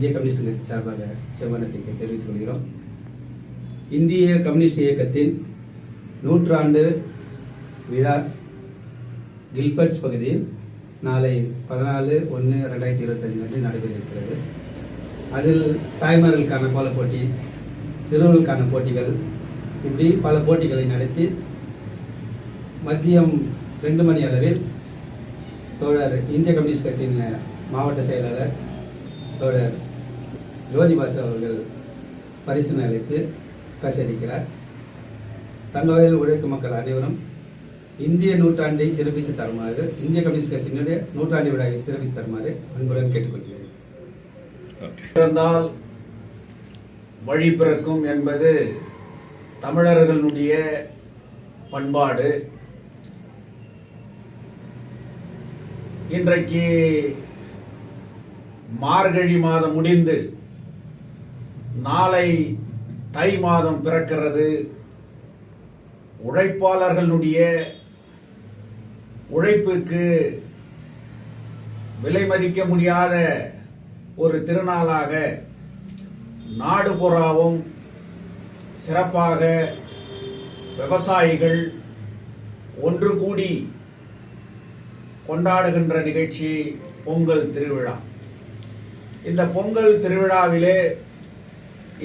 இந்திய கம்யூனிஸ்ட் கட்சி சார்பாக செவ்வனத்தை தெரிவித்துக் கொள்கிறோம். இந்திய கம்யூனிஸ்ட் இயக்கத்தின் நூற்றாண்டு விழா கில்பர்ட்ஸ் பகுதியில் நாளை பதினாலு ஒன்று ரெண்டாயிரத்தி இருபத்தஞ்சு அன்று நடைபெற இருக்கிறது அதில் தாய்மார்களுக்கான கோல போட்டி சிறுவர்களுக்கான போட்டிகள் இப்படி பல போட்டிகளை நடத்தி மதியம் ரெண்டு மணி அளவில் தோழர் இந்திய கம்யூனிஸ்ட் கட்சியின் மாவட்ட செயலாளர் தோழர் ஜோதி பாசு அவர்கள் பரிசு அளித்து பேசியிருக்கிறார். தங்கவயல் உழைக்கும் மக்கள் அனைவரும் இந்திய நூற்றாண்டை சிறப்பித்து தருமாறு இந்திய கம்யூனிஸ்ட் கட்சியினுடைய நூற்றாண்டு விழாவை சிறப்பித்து தருமாறு அன்புடன் கேட்டுக்கொள்கிறேன். பிறந்தால் வழி பிறக்கும் என்பது தமிழர்களுடைய பண்பாடு. இன்றைக்கு மார்கழி மாதம் முடிந்து நாளை தை மாதம் பிறக்கிறது. உழைப்பாளர்களுடைய உழைப்புக்கு விலை மதிக்க முடியாத ஒரு திருநாளாக நாடு புறாவும் சிறப்பாக விவசாயிகள் ஒன்று கூடி கொண்டாடுகின்ற நிகழ்ச்சி பொங்கல் திருவிழா. இந்த பொங்கல் திருவிழாவிலே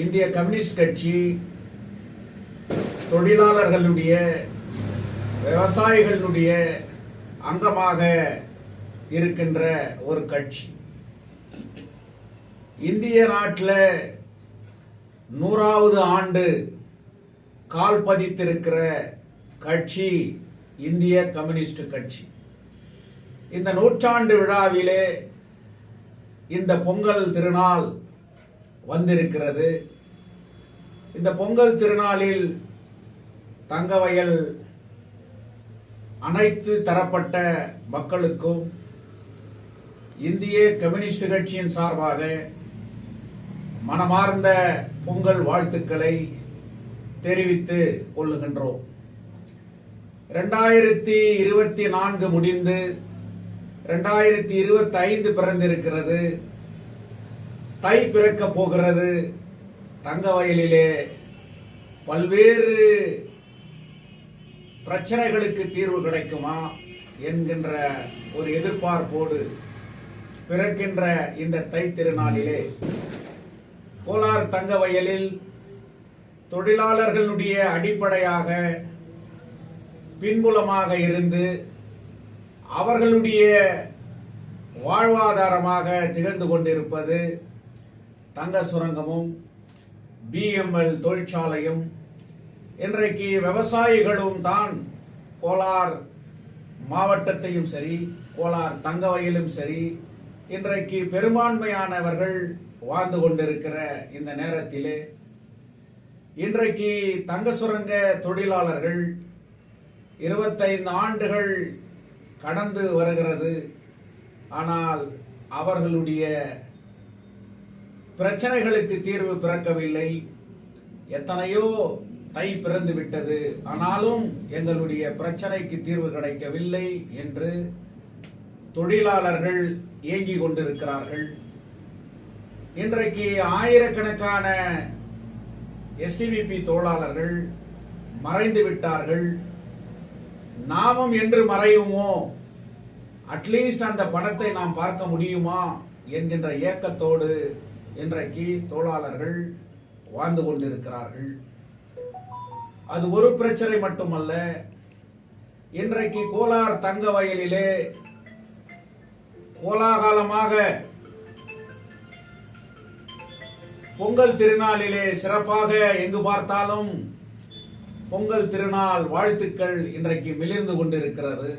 இந்திய கம்யூனிஸ்ட் கட்சி தொழிலாளர்களுடைய விவசாயிகளுடைய அங்கமாக இருக்கின்ற ஒரு கட்சி. இந்திய நாட்டில் நூறாவது ஆண்டு கால் பதித்திருக்கிற கட்சி இந்திய கம்யூனிஸ்ட் கட்சி. இந்த நூற்றாண்டு விழாவிலே இந்த பொங்கல் திருநாள் வந்திருக்கிறது. இந்த பொங்கல் திருநாளில் தங்கவயல் அனைத்து தரப்பட்ட மக்களுக்கும் இந்திய கம்யூனிஸ்ட் கட்சியின் சார்பாக மனமார்ந்த பொங்கல் வாழ்த்துக்களை தெரிவித்து கொள்ளுகின்றோம். ரெண்டாயிரத்தி இருபத்தி நான்கு முடிந்து ரெண்டாயிரத்தி இருபத்தி ஐந்து பிறந்திருக்கிறது. தை பிறக்க போகிறது. தங்க வயலிலே பல்வேறு பிரச்சனைகளுக்கு தீர்வு கிடைக்குமா என்கின்ற ஒரு எதிர்பார்ப்போடு பிறக்கின்ற இந்த தை திருநாளிலே கோலார் தங்க வயலில் தொழிலாளர்களுடைய அடிப்படையாக பின்புலமாக இருந்து அவர்களுடைய வாழ்வாதாரமாக திகழ்ந்து கொண்டிருப்பது தங்க சுரங்கமும் பிஎம்எல் தொழிற்சாலையும் இன்றைக்கு விவசாயிகளும் தான் கோலார் மாவட்டத்தையும் சரி கோலார் தங்க வயலும் சரி இன்றைக்கு பெரும்பான்மையானவர்கள் வாழ்ந்து கொண்டிருக்கிற இந்த நேரத்திலே இன்றைக்கு தங்க சுரங்க தொழிலாளர்கள் இருபத்தைந்து ஆண்டுகள் கடந்து வருகிறது. ஆனால் அவர்களுடைய பிரச்சனைகளுக்கு தீர்வு பிறக்கவில்லை. எத்தனையோ தை பிறந்து விட்டது. ஆனாலும் எங்களுடைய பிரச்சனைக்கு தீர்வு கிடைக்கவில்லை என்று தொழிலாளர்கள் இயங்கிக் கொண்டிருக்கிறார்கள். இன்றைக்கு ஆயிரக்கணக்கான எஸ்டிபிபி தொழிலாளர்கள் மறைந்து விட்டார்கள். நாமும் என்று மறையுமோ? அட்லீஸ்ட் அந்த படத்தை நாம் பார்க்க முடியுமா? என்கின்ற ஏக்கத்தோடு இன்றைக்கு தொழிலாளர்கள் வாழ்ந்து கொண்டிருக்கிறார்கள். அது ஒரு பிரச்சனை மட்டுமல்ல. இன்றைக்கு கோலார் தங்க வயலிலே கோலாகாலமாக பொங்கல் திருநாளிலே சிறப்பாக எங்கு பார்த்தாலும் பொங்கல் திருநாள் வாழ்த்துக்கள் இன்றைக்கு மிளிர்ந்து கொண்டிருக்கிறது.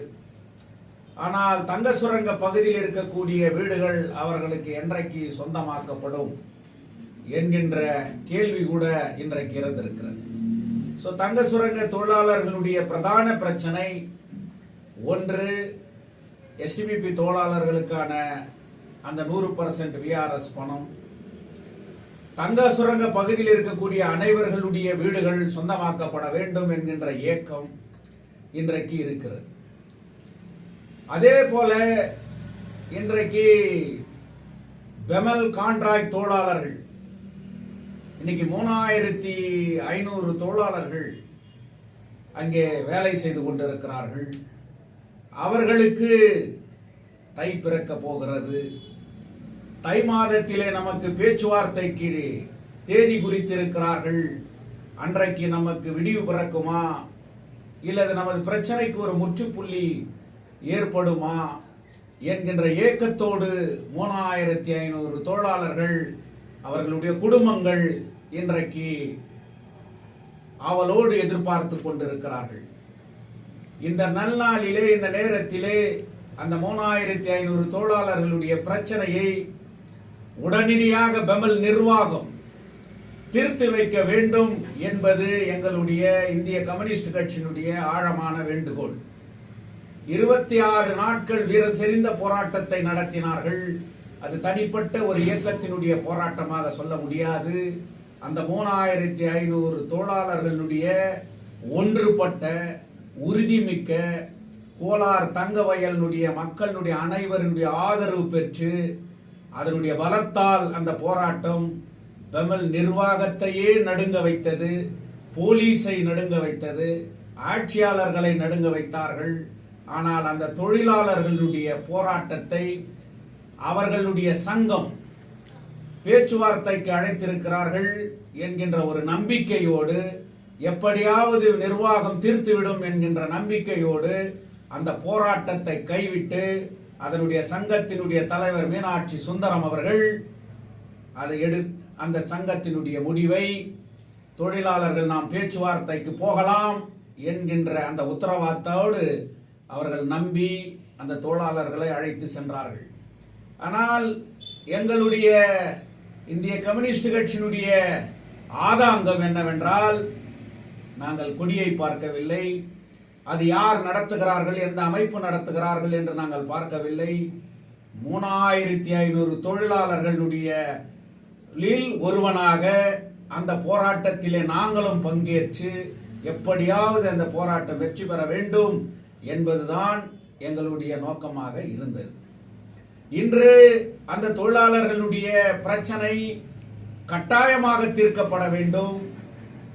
ஆனால் தங்க சுரங்க பகுதியில் இருக்கக்கூடிய வீடுகள் அவர்களுக்கு என்றைக்கு சொந்தமாக்கப்படும் என்கின்ற கேள்வி கூட இன்றைக்கு இருந்திருக்கிறது. ஸோ தங்க சுரங்க தொழிலாளர்களுடைய பிரதான பிரச்சனை ஒன்று எஸ்டிபிபி தொழிலாளர்களுக்கான அந்த நூறு பர்சன்ட் விஆர்எஸ் பணம். தங்க சுரங்க பகுதியில் இருக்கக்கூடிய அனைவர்களுடைய வீடுகள் சொந்தமாக்கப்பட வேண்டும் என்கின்ற ஏக்கம் இன்றைக்கு இருக்கிறது. அதே போல இன்றைக்கு பெமல் கான்ட்ராக்ட் தொழிலாளர்கள் இன்னைக்கு மூணாயிரத்தி ஐநூறு தொழிலாளர்கள் அங்கே வேலை செய்து கொண்டிருக்கிறார்கள். அவர்களுக்கு தை பிறக்க போகிறது. தை மாதத்திலே நமக்கு பேச்சுவார்த்தைக்கு தேதி குறித்திருக்கிறார்கள். அன்றைக்கு நமக்கு விடிவு பிறக்குமா? இல்லது நமது பிரச்சனைக்கு ஒரு முற்றுப்புள்ளி ஏற்படுமா என்கின்ற ஏக்கத்தோடு மூணாயிரத்தி ஐநூறு தொழிலாளர்கள் அவர்களுடைய குடும்பங்கள் இன்றைக்கு அவளோடு எதிர்பார்த்து கொண்டிருக்கிறார்கள். இந்த நல்நாளிலே இந்த நேரத்திலே அந்த மூணாயிரத்தி ஐநூறு தொழிலாளர்களுடைய பிரச்சனையை உடனடியாக பெமல் நிர்வாகம் திருத்து வைக்க வேண்டும் என்பது எங்களுடைய இந்திய கம்யூனிஸ்ட் கட்சியினுடைய ஆழமான வேண்டுகோள். இருபத்தி ஆறு நாட்கள் வீரர் செறிந்த போராட்டத்தை நடத்தினார்கள். அது தனிப்பட்ட ஒரு இயக்கத்தினுடைய போராட்டமாக சொல்ல முடியாது. அந்த மூணாயிரத்தி ஐநூறு தொழிலாளர்களுடைய ஒன்றுபட்ட உறுதிமிக்க கோலார் தங்க வயலினுடைய மக்களுடைய அனைவருடைய ஆதரவு பெற்று அதனுடைய பலத்தால் அந்த போராட்டம் பெமல் நிர்வாகத்தையே நடுங்க வைத்தது போலீஸை நடுங்க வைத்தது ஆட்சியாளர்களை நடுங்க வைத்தார்கள். ஆனால் அந்த தொழிலாளர்களுடைய போராட்டத்தை அவர்களுடைய சங்கம் பேச்சுவார்த்தைக்கு அழைத்திருக்கிறார்கள் என்கின்ற ஒரு நம்பிக்கையோடு எப்படியாவது நிர்வாகம் தீர்த்துவிடும் என்கின்ற நம்பிக்கையோடு அந்த போராட்டத்தை கைவிட்டு அதனுடைய சங்கத்தினுடைய தலைவர் மீனாட்சி சுந்தரம் அவர்கள் அதை எடு அந்த சங்கத்தினுடைய முடிவை தொழிலாளர்கள் நாம் பேச்சுவார்த்தைக்கு போகலாம் என்கின்ற அந்த உத்தரவாதத்தோடு அவர்கள் நம்பி அந்த தோழாளர்களை அழைத்து சென்றார்கள். ஆனால் எங்களுடைய இந்திய கம்யூனிஸ்ட் கட்சியினுடைய ஆதாங்கம் என்னவென்றால் நாங்கள் கொடியை பார்க்கவில்லை. அது யார் நடத்துகிறார்கள் எந்த அமைப்பு நடத்துகிறார்கள் என்று நாங்கள் பார்க்கவில்லை. மூணாயிரத்தி ஐநூறு தொழிலாளர்களுடைய லில் ஒருவனாக அந்த போராட்டத்திலே நாங்களும் பங்கேற்று எப்படியாவது அந்த போராட்டம் வெற்றி பெற வேண்டும் என்பதுதான் எங்களுடைய நோக்கமாக இருந்தது. இன்று அந்த தொழிலாளர்களுடைய பிரச்சனை கட்டாயமாக தீர்க்கப்பட வேண்டும்.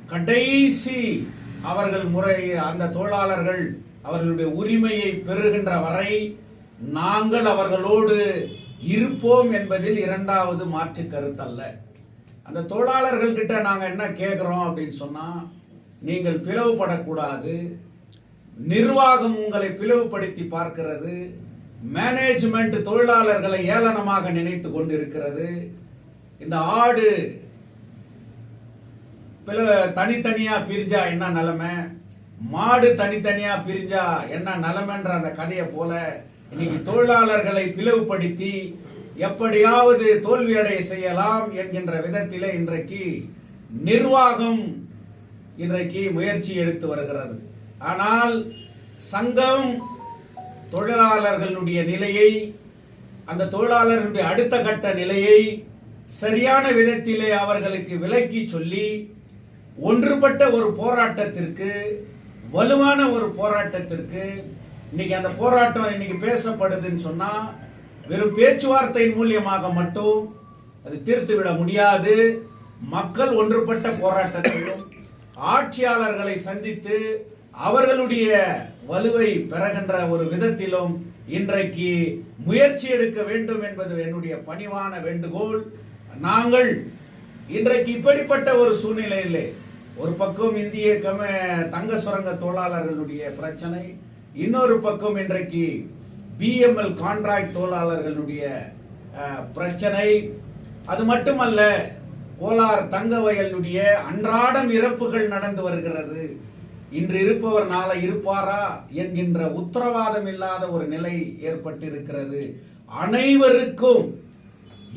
கடைசி அவர்கள் முறை அந்த தொழிலாளர்கள் அவர்களுடைய உரிமையை பெறுகின்ற வரை நாங்கள் அவர்களோடு இருப்போம் என்பதில் இரண்டாவது மாற்று கருத்தல்ல அந்த தொழிலாளர்கள் கிட்ட என்ன கேட்குறோம் அப்படின்னு சொன்னால் நீங்கள் பிளவுபடக்கூடாது. நிர்வாகம் உங்களை பிளவுபடுத்தி பார்க்கிறது. மேனேஜ்மெண்ட் தொழிலாளர்களை ஏளனமாக நினைத்து கொண்டிருக்கிறது. இந்த ஆடு தனித்தனியா பிரிஞ்சா என்ன நிலைமை? மாடு தனித்தனியா பிரிஞ்சா என்ன நிலைமைன்ற அந்த கதையை போல இன்னைக்கு தொழிலாளர்களை பிளவுபடுத்தி எப்படியாவது தோல்வியடைய செய்யலாம் என்கின்ற விதத்திலே இன்றைக்கு நிர்வாகம் இன்றைக்கு முயற்சி எடுத்து வருகிறது. ஆனால் சங்கம் தொழிலாளர்களுடைய நிலையை அந்த தொழிலாளர்களுடைய அடுத்த கட்ட நிலையை சரியான விதத்திலே அவர்களுக்கு விலக்கி சொல்லி ஒன்றுபட்ட ஒரு போராட்டத்திற்கு வலுவான ஒரு போராட்டத்திற்கு இன்னைக்கு அந்த போராட்டம் இன்னைக்கு பேசப்படுதுன்னு சொன்னால் வெறும் பேச்சுவார்த்தையின் மூலியமாக மட்டும் அது தீர்த்துவிட முடியாது. மக்கள் ஒன்றுபட்ட போராட்டத்திலும் ஆட்சியாளர்களை சந்தித்து அவர்களுடைய வலுவை பெறுகின்ற ஒரு விதத்திலும் இன்றைக்கு முயற்சி எடுக்க வேண்டும் என்பது என்னுடைய பணிவான வேண்டுகோள். நாங்கள் இன்றைக்கு இப்படிப்பட்ட ஒரு சூழ்நிலையில் ஒரு பக்கம் இந்திய கம தங்க சுரங்க தொழிலாளர்களுடைய பிரச்சனை இன்னொரு பக்கம் இன்றைக்கு பிஎம்எல் கான்ட்ராக்ட் தொழிலாளர்களுடைய பிரச்சனை. அது மட்டுமல்ல கோலார் தங்க வயலுடைய அன்றாடம் இறப்புகள் நடந்து வருகிறது. இன்று இருப்பவர் நாளை இருப்பாரா என்கின்ற உத்தரவாதம் இல்லாத ஒரு நிலை ஏற்பட்டிருக்கிறது. அனைவருக்கும்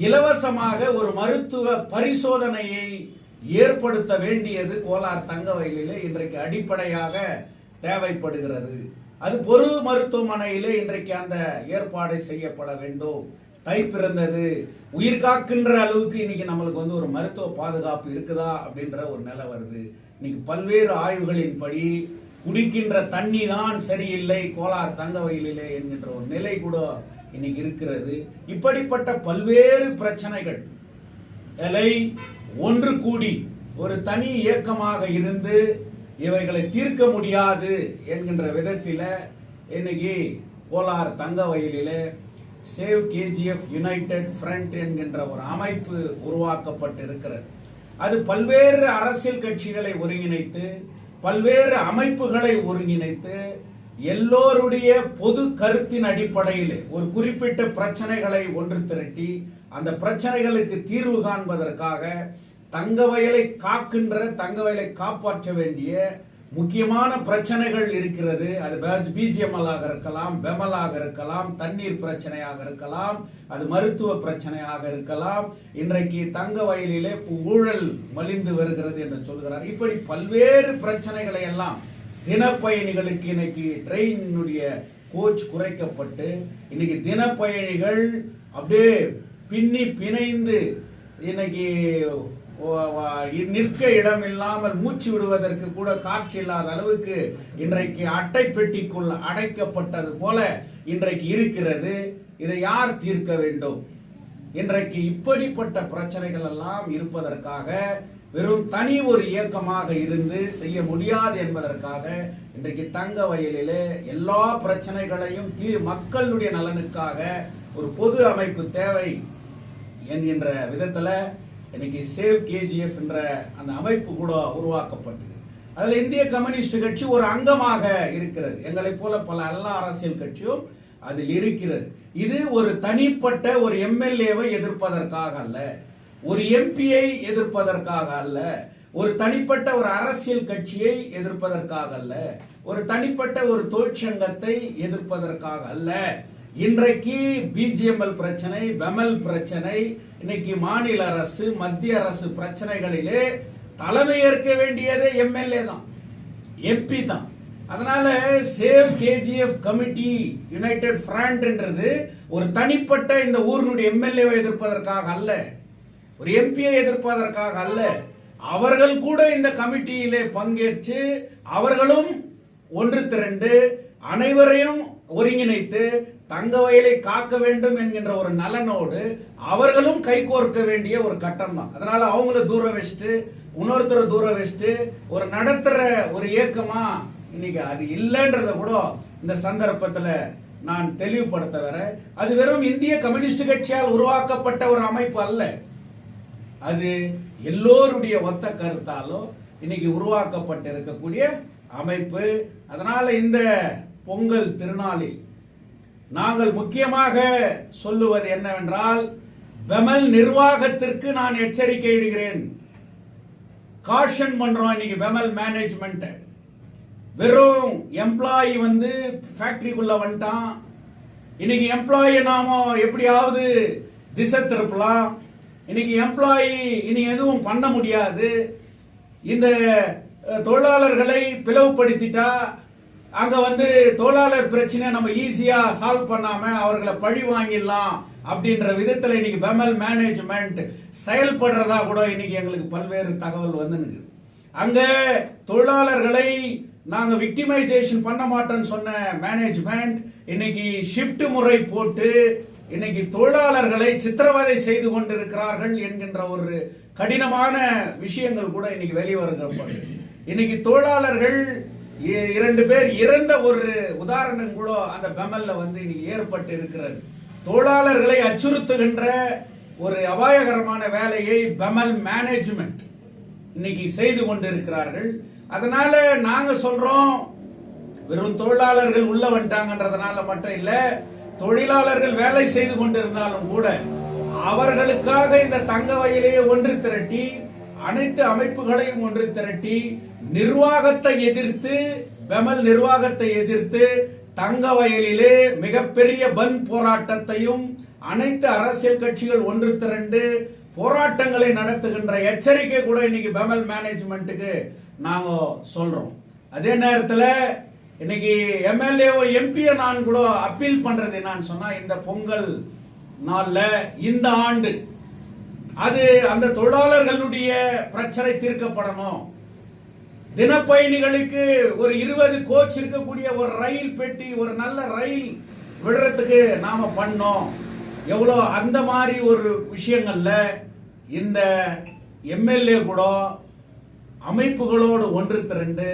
இலவசமாக ஒரு மருத்துவ பரிசோதனையை ஏற்படுத்த வேண்டியது கோலார் தங்க வயலிலே இன்றைக்கு அடிப்படையாக தேவைப்படுகிறது. அது பொது மருத்துவமனையிலே இன்றைக்கு அந்த ஏற்பாடு செய்யப்பட வேண்டும். தை பிறந்தது. உயிர் காக்கின்ற அளவுக்கு இன்னைக்கு நம்மளுக்கு வந்து ஒரு மருத்துவ பாதுகாப்பு இருக்குதா அப்படின்ற ஒரு நிலை வருது. இன்னைக்கு பல்வேறு ஆய்வுகளின்படி குடிக்கின்ற தண்ணி தான் சரியில்லை கோலார் தங்க வயலிலே என்கின்ற ஒரு நிலை கூட இன்னைக்கு இருக்கிறது. இப்படிப்பட்ட பல்வேறு பிரச்சனைகள். இலை ஒன்று கூடி ஒரு தனி இயக்கமாக இருந்து இவைகளை தீர்க்க முடியாது என்கின்ற விதத்தில் இன்னைக்கு கோலார் தங்க வயலிலே சேவ் கேஜிஎஃப் யுனைடெட் ஃப்ரண்ட் என்கின்ற ஒரு அமைப்பு உருவாக்கப்பட்டு இருக்கிறது அது பல்வேறு அரசியல் கட்சிகளை ஒருங்கிணைத்து பல்வேறு அமைப்புகளை ஒருங்கிணைத்து எல்லோருடைய பொது கருத்தின் அடிப்படையில் ஒரு குறிப்பிட்ட பிரச்சனைகளை ஒன்று திரட்டி அந்த பிரச்சனைகளுக்கு தீர்வு காண்பதற்காக தங்க வயலை காக்கின்ற தங்க வயலை காப்பாற்ற வேண்டிய முக்கியமான பிரச்சனைகள் இருக்கிறது. அது பிஜிஎம்எல்லாக இருக்கலாம் பெமலாக இருக்கலாம் தண்ணீர் பிரச்சனையாக இருக்கலாம் அது மருத்துவ பிரச்சனையாக இருக்கலாம். இன்றைக்கு தங்க வயலிலே ஊழல் மலிந்து வருகிறது என்று சொல்கிறார். இப்படி பல்வேறு பிரச்சனைகளை எல்லாம் தினப்பயணிகளுக்கு இன்னைக்கு ட்ரெயினுடைய கோச் குறைக்கப்பட்டு இன்னைக்கு தினப்பயணிகள் அப்படியே பின்னி பிணைந்து இன்னைக்கு நிற்க இடம் இல்லாமல் மூச்சு விடுவதற்கு கூட காற்று இல்லாத அளவுக்கு இன்றைக்கு அட்டை பெட்டிக்குள் அடைக்கப்பட்டது போல இன்றைக்கு இருக்கிறது. இதை யார் தீர்க்க வேண்டும்? இன்றைக்கு இப்படிப்பட்ட பிரச்சனைகள் எல்லாம் இருப்பதற்காக வெறும் தனி ஒரு இயக்கமாக இருந்து செய்ய முடியாது என்பதற்காக இன்றைக்கு தங்க வயலிலே எல்லா பிரச்சனைகளையும் தீ மக்களுடைய நலனுக்காக ஒரு பொது அமைப்பு தேவை என்கின்ற விதத்தில் இன்னைக்கு சேவ் கேஜிஎஃப் என்ற அந்த அமைப்பு கூட உருவாக்கப்பட்டது. அதில் இந்திய கம்யூனிஸ்ட் கட்சி ஒரு அங்கமாக இருக்கிறது. எங்களைப் போல பல எல்லா அரசியல் கட்சியும் அதில் இருக்கிறது. இது ஒரு தனிப்பட்ட ஒரு எம்எல்ஏவை எதிர்ப்பதற்காக அல்ல. ஒரு எம்பியை எதிர்ப்பதற்காக அல்ல. ஒரு தனிப்பட்ட ஒரு அரசியல் கட்சியை எதிர்ப்பதற்காக அல்ல. ஒரு தனிப்பட்ட ஒரு தொழிற்சங்கத்தை எதிர்ப்பதற்காக அல்ல. இன்றைக்கு பிஜிஎம்எல் பிரச்சனை பெமல் பிரச்சனை இன்னைக்கு மாநில அரசு மத்திய அரசு பிரச்சனைகளிலே தலைமை ஏற்க வேண்டியதே எம்எல்ஏ தான். எம்பி தான். அதனால சேவ் கேஜிஎஃப் கமிட்டி யுனைடெட் ஃப்ரண்ட்ன்றது ஒரு தனிப்பட்ட இந்த ஊரினுடைய எம்எல்ஏவை எதிர்ப்பதற்காக அல்ல. ஒரு எம்பியை எதிர்ப்பதற்காக அல்ல. அவர்கள் கூட இந்த கமிட்டியிலே பங்கேற்று அவர்களும் ஒன்று திரண்டு அனைவரையும் ஒருங்கிணைத்து தங்க வயலை காக்க வேண்டும் என்கின்ற ஒரு நலனோடு அவர்களும் கைகோர்க்க வேண்டிய ஒரு கட்டம் தான் அதனால அவங்கள தூரம் வச்சுட்டு இன்னொருத்தரை தூரம் வச்சுட்டு ஒரு நடத்துற ஒரு இயக்கமா இன்னைக்கு அது இல்லைன்றத கூட இந்த சந்தர்ப்பத்துல நான் தெளிவுபடுத்த வர அது வெறும் இந்திய கம்யூனிஸ்ட் கட்சியால் உருவாக்கப்பட்ட ஒரு அமைப்பு அல்ல. அது எல்லோருடைய ஒத்த கருத்தாலும் இன்னைக்கு உருவாக்கப்பட்டு இருக்கக்கூடிய அமைப்பு. அதனால இந்த பொங்கல் திருநாளில். நாங்கள் முக்கியமாக சொல்லுவது என்னவென்றால் பெமல் நிர்வாகத்திற்கு நான் எச்சரிக்கை இடுகிறேன். காஷன் பண்றோம் இன்னைக்கு பெமல் மேனேஜ்மெண்ட் வெறும் எம்ப்ளாயி வந்து ஃபேக்டரிக்குள்ள வந்துட்டான். இன்னைக்கு எம்ப்ளாயி நாம எப்படியாவது திசை திருப்பலாம். இன்னைக்கு எம்ப்ளாயி இனி எதுவும் பண்ண முடியாது. இந்த தொழிலாளர்களை பிளவுபடுத்திட்டா அங்க வந்து தொழிலாளர் பிரச்சனை நம்ம ஈஸியா சால்வ் பண்ணாம அவர்களை பழி வாங்கிடலாம் அப்படின்ற விதத்துல இன்னைக்கு பெமல் மேனேஜ்மெண்ட் செயல்படுறதா கூட இன்னைக்கு எங்களுக்கு பல்வேறு தகவல் வந்து அங்க தொழிலாளர்களை நாங்க விக்டிமைசேஷன் பண்ண மாட்டோம்னு சொன்ன மேனேஜ்மெண்ட் இன்னைக்கு ஷிஃப்ட் முறை போட்டு இன்னைக்கு தொழிலாளர்களை சித்திரவதை செய்து கொண்டிருக்கிறார்கள் என்கின்ற ஒரு கடினமான விஷயங்கள் கூட இன்னைக்கு வெளிவருகிறது இன்னைக்கு தொழிலாளர்கள் இரண்டு பேர் இறந்த ஒரு உதாரணம் கூட அந்த பெமல்ல வந்து இன்னைக்கு ஏற்பட்டு இருக்கிறது தொழிலாளர்களை அச்சுறுத்துகின்ற ஒரு அபாயகரமான வேலையை பெமல் மேனேஜ்மெண்ட் இன்னைக்கு செய்து கொண்டிருக்கிறார்கள். அதனால நாங்க சொல்றோம் வெறும் தொழிலாளர்கள் உள்ள வந்துட்டாங்கன்றதுனால மட்டும் இல்ல தொழிலாளர்கள் வேலை செய்து கொண்டிருந்தாலும் கூட அவர்களுக்காக இந்த தங்க வயலையே ஒன்று திரட்டி அனைத்து அமைப்புகளையும் ஒன்று திரட்டி நிர்வாகத்தை எதிர்த்து பெமல் நிர்வாகத்தை எதிர்த்து தங்க வயலிலே மிகப்பெரிய பந்த் போராட்டத்தையும் அனைத்து அரசியல் கட்சிகள் ஒன்று திரண்டு போராட்டங்களை நடத்துகின்ற எச்சரிக்கை கூட இன்னைக்கு பெமல் மேனேஜ்மெண்ட்டுக்கு நாங்கள் சொல்றோம். அதே நேரத்தில் இன்னைக்கு எம்எல்ஏவோ எம்பியை நான் கூட அப்பீல் பண்றது என்னன்னு சொன்னா இந்த பொங்கல் நாளில் இந்த ஆண்டு அது அந்த தொழிலாளர்களுடைய பிரச்சனை தீர்க்கப்படணும். தினப்பயணிகளுக்கு ஒரு இருபது கோச் இருக்கக்கூடிய ஒரு ரயில் பெட்டி ஒரு நல்ல ரயில் விடுறதுக்கு நாம பண்ணோம். எவ்வளோ அந்த மாதிரி ஒரு விஷயங்கள்ல இந்த எம்எல்ஏ கூட அமைப்புகளோடு ஒன்று திரண்டு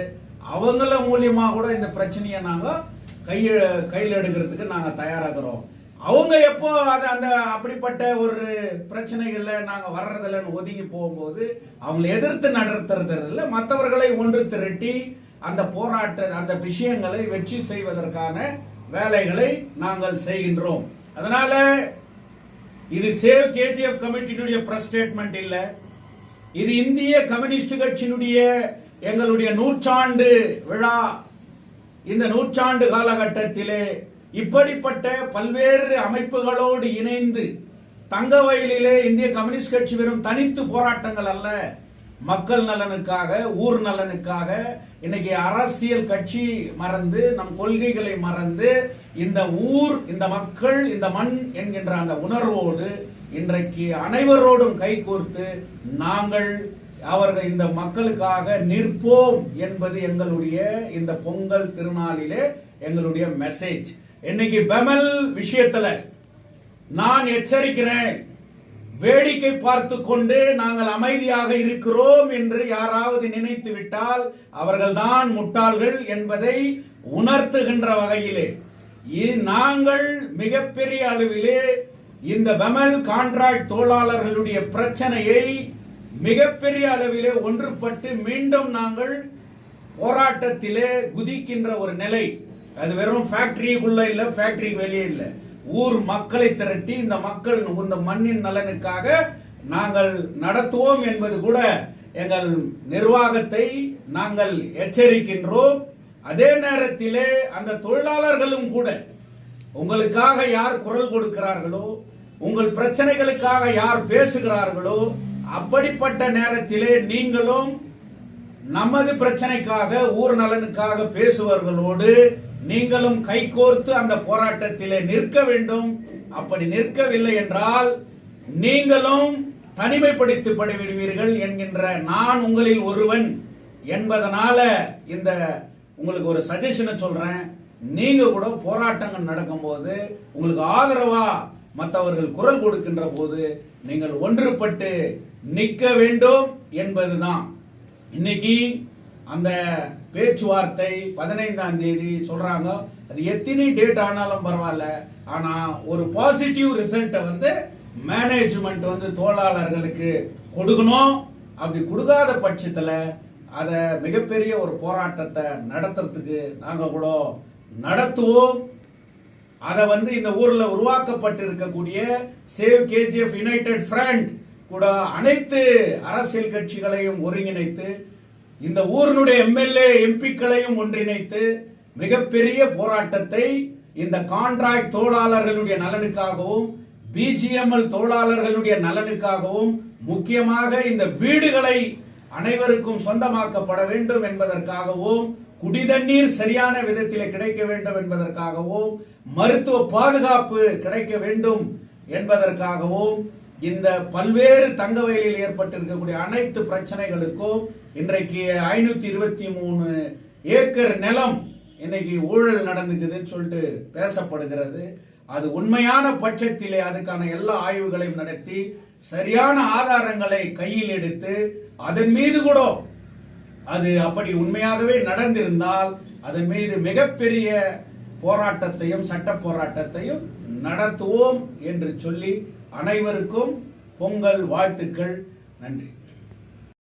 அவங்கள மூலியமாக கூட இந்த பிரச்சனையை நாங்கள் கையில் கையில் எடுக்கிறதுக்கு நாங்கள் தயாராகிறோம். அவங்க எப்போ அது அந்த அப்படிப்பட்ட ஒரு பிரச்சனைகள்ல நாங்க வர்றதில்லன்னு ஒதுங்கி போகும்போது அவங்களை எதிர்த்து நடத்துறது இல்லை மற்றவர்களை ஒன்று திரட்டி அந்த போராட்ட அந்த விஷயங்களை வெற்றி செய்வதற்கான வேலைகளை நாங்கள் செய்கின்றோம். அதனால இது சேவ் கேஜிஎஃப் கமிட்டியினுடைய பிரஸ் ஸ்டேட்மெண்ட் இல்லை. இது இந்திய கம்யூனிஸ்ட் கட்சியினுடைய எங்களுடைய நூற்றாண்டு விழா. இந்த நூற்றாண்டு காலகட்டத்திலே இப்படிப்பட்ட பல்வேறு அமைப்புகளோடு இணைந்து தங்க வயலிலே இந்திய கம்யூனிஸ்ட் கட்சி வெறும் தனித்து போராட்டங்கள் அல்ல மக்கள் நலனுக்காக ஊர் நலனுக்காக இன்னைக்கு அரசியல் கட்சி மறந்து நம் கொள்கைகளை மறந்து இந்த ஊர் இந்த மக்கள் இந்த மண் என்கின்ற அந்த உணர்வோடு இன்றைக்கு அனைவரோடும் கைகோர்த்து நாங்கள் அவர்கள் இந்த மக்களுக்காக நிற்போம் என்பது எங்களுடைய இந்த பொங்கல் திருநாளிலே எங்களுடைய மெசேஜ் இன்னைக்கு பெமல் விஷயத்துல நான் எச்சரிக்கிறேன். வேடிக்கை பார்த்து கொண்டு நாங்கள் அமைதியாக இருக்கிறோம் என்று யாராவது நினைத்து விட்டால் அவர்கள்தான் முட்டாள்கள் என்பதை உணர்த்துகின்ற வகையிலே. நாங்கள் மிகப்பெரிய அளவிலே இந்த பெமல் கான்ட்ராக்ட் தொழிலாளர்களுடைய பிரச்சனையை மிகப்பெரிய அளவிலே ஒன்றுபட்டு மீண்டும் நாங்கள் போராட்டத்திலே குதிக்கின்ற ஒரு நிலை. அது வெறும் ஃபேக்டரிக்குள்ள இல்ல ஃபேக்டரி வெளியே இல்ல. ஊர் மக்களை திரட்டி இந்த மக்கள் இந்த மண்ணின் நலனுக்காக நாங்கள் நடத்துவோம் என்பது கூட எங்கள் நிர்வாகத்தை நாங்கள் எச்சரிக்கின்றோம். அதே நேரத்திலே அந்த தொழிலாளர்களும் கூட உங்களுக்காக யார் குரல் கொடுக்கிறார்களோ உங்கள் பிரச்சனைகளுக்காக யார் பேசுகிறார்களோ அப்படிப்பட்ட நேரத்திலே நீங்களும் நமது பிரச்சனைக்காக ஊர் நலனுக்காக பேசுவர்களோடு நீங்களும் கைகோர்த்து அந்த போராட்டத்திலே நிற்க வேண்டும். அப்படி நிற்கவில்லை என்றால் நீங்களும் தனிமைப்படுத்தப்படுவிடுவீர்கள் என்கின்ற நான் உங்களில் ஒருவன் என்பதனால இந்த உங்களுக்கு ஒரு சஜஷனை சொல்றேன். நீங்க கூட போராட்டங்கள் நடக்கும்போது உங்களுக்கு ஆதரவா மற்றவர்கள் குரல் கொடுக்கின்ற போது நீங்கள் ஒன்றுபட்டு நிற்க வேண்டும் என்பதுதான். இன்னைக்கு அந்த பேச்சுவார்த்தை பதினைந்தாம் தேதி சொல்றாங்க. அது எத்தனை டேட் ஆனாலும் பரவாயில்ல. ஆனா ஒரு பாசிட்டிவ் ரிசல்ட்டை வந்து மேனேஜ்மெண்ட் வந்து தொழிலாளர்களுக்கு கொடுக்கணும். அப்படி கொடுக்காத பட்சத்தில் அதை மிகப்பெரிய ஒரு போராட்டத்தை நடத்துறதுக்கு நாங்கள் கூட நடத்துவோம். அதை வந்து இந்த ஊரில் உருவாக்கப்பட்டு இருக்கக்கூடிய சேவ் கேஜிஎஃப் யுனைடெட் ஃப்ரண்ட் கூட அனைத்து அரசியல் கட்சிகளையும் ஒருங்கிணைத்து இந்த ஊரினுடைய எம்எல்ஏ எம்பிக்களையும் ஒன்றிணைத்து மிகப்பெரிய போராட்டத்தை இந்த கான்ட்ராக்ட் தொழிலாளர்களுடைய நலனுக்காகவும் பிஜிஎம்எல் தொழிலாளர்களுடைய நலனுக்காகவும் முக்கியமாக இந்த வீடுகளை அனைவருக்கும் சொந்தமாக்கப்பட வேண்டும் என்பதற்காகவும் குடிதண்ணீர் சரியான விதத்தில் கிடைக்க வேண்டும் என்பதற்காகவும் மருத்துவ பாதுகாப்பு கிடைக்க வேண்டும் என்பதற்காகவும் இந்த பல்வேறு தங்க வயலில் ஏற்பட்டிருக்கக்கூடிய அனைத்து பிரச்சனைகளுக்கும் இன்றைக்கு ஐநூத்தி இருபத்தி மூணு ஏக்கர் நிலம் இன்னைக்கு ஊழல் நடந்துக்குதுன்னு சொல்லிட்டு பேசப்படுகிறது. அது உண்மையான பட்சத்திலே அதுக்கான எல்லா ஆய்வுகளையும் நடத்தி சரியான ஆதாரங்களை கையில் எடுத்து அதன் மீது கூட அது அப்படி உண்மையாகவே நடந்திருந்தால் அதன் மீது மிகப்பெரிய போராட்டத்தையும் சட்ட போராட்டத்தையும் நடத்துவோம் என்று சொல்லி அனைவருக்கும் பொங்கல் வாழ்த்துக்கள். நன்றி.